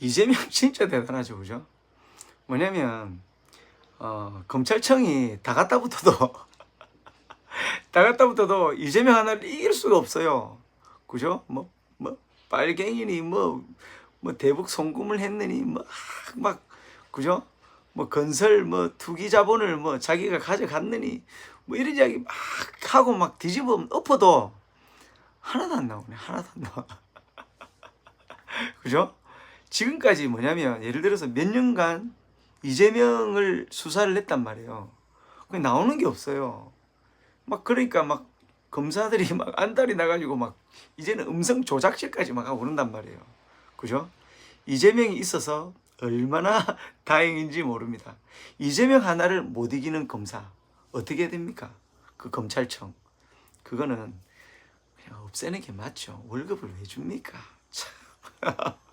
이재명 진짜 대단하죠, 그죠? 뭐냐면 어, 검찰청이 다 갖다 붙어도 다 갖다 붙어도 이재명 하나를 이길 수가 없어요. 그죠? 뭐, 뭐, 빨갱이니, 뭐, 뭐, 대북 송금을 했느니, 뭐, 막, 그죠? 뭐, 건설, 뭐, 투기 자본을 뭐, 자기가 가져갔느니, 뭐, 이런 이야기 막 하고 막 뒤집어 엎어도 하나도 안 나오네. 하나도 안 나와. 그죠? 지금까지 뭐냐면, 예를 들어서 몇 년간 이재명을 수사를 했단 말이에요. 그게 나오는 게 없어요. 막 그러니까 막 검사들이 막 안달이 나가지고 막 이제는 음성 조작실까지 막 그런단 말이에요. 그죠? 이재명이 있어서 얼마나 다행인지 모릅니다. 이재명 하나를 못 이기는 검사 어떻게 됩니까? 그 검찰청 그거는 그냥 없애는 게 맞죠. 월급을 왜 줍니까? 참.